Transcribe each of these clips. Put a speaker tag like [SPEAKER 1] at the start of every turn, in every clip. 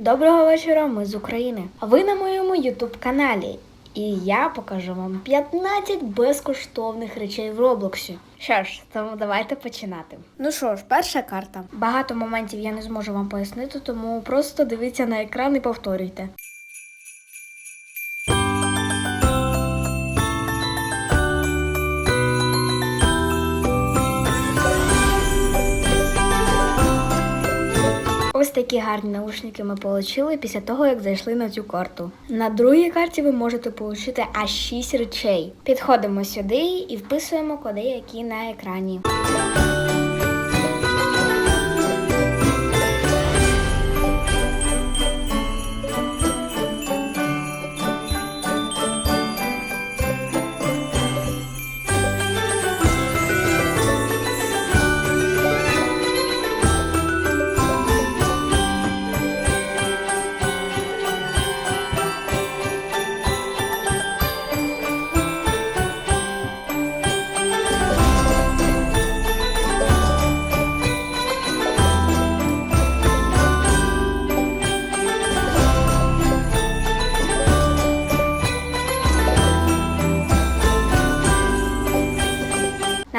[SPEAKER 1] Доброго вечора, ми з України. А ви на моєму Ютуб каналі. І я покажу вам 15 безкоштовних речей в Роблоксі. Що ж, тому давайте починати. Ну що ж, перша карта. Багато моментів я не зможу вам пояснити, тому просто дивіться на екран і повторюйте. Ось такі гарні наушники ми отримали після того, як зайшли на цю карту. На другій карті ви можете отримати аж 6 речей. Підходимо сюди і вписуємо коди, які на екрані.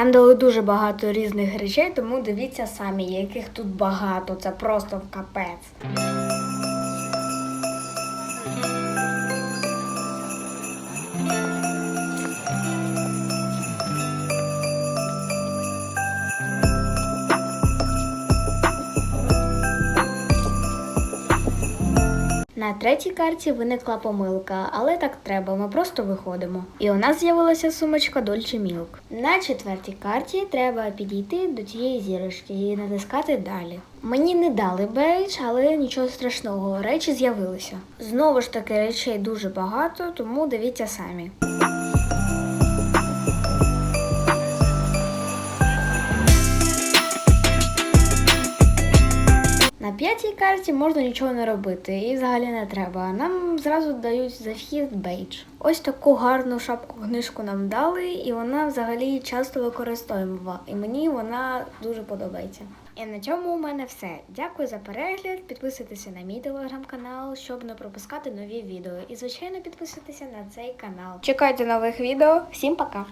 [SPEAKER 1] Нам дали дуже багато різних речей, тому дивіться самі, яких тут багато. Це просто капець. На третій карті виникла помилка, але так треба, ми просто виходимо. І у нас з'явилася сумочка Dolce Milk. На четвертій карті треба підійти до тієї зірочки і натискати далі. Мені не дали бейдж, але нічого страшного, речі з'явилися. Знову ж таки, речей дуже багато, тому дивіться самі. На п'ятій карті можна нічого не робити і взагалі не треба. Нам зразу дають за вхід бейдж. Ось таку гарну шапку книжку нам дали, і вона взагалі часто використовуємо. І мені вона дуже подобається. І на цьому у мене все. Дякую за перегляд. Підписуйтеся на мій телеграм-канал, щоб не пропускати нові відео. І звичайно підписуйтеся на цей канал. Чекайте нових відео. Всім пока!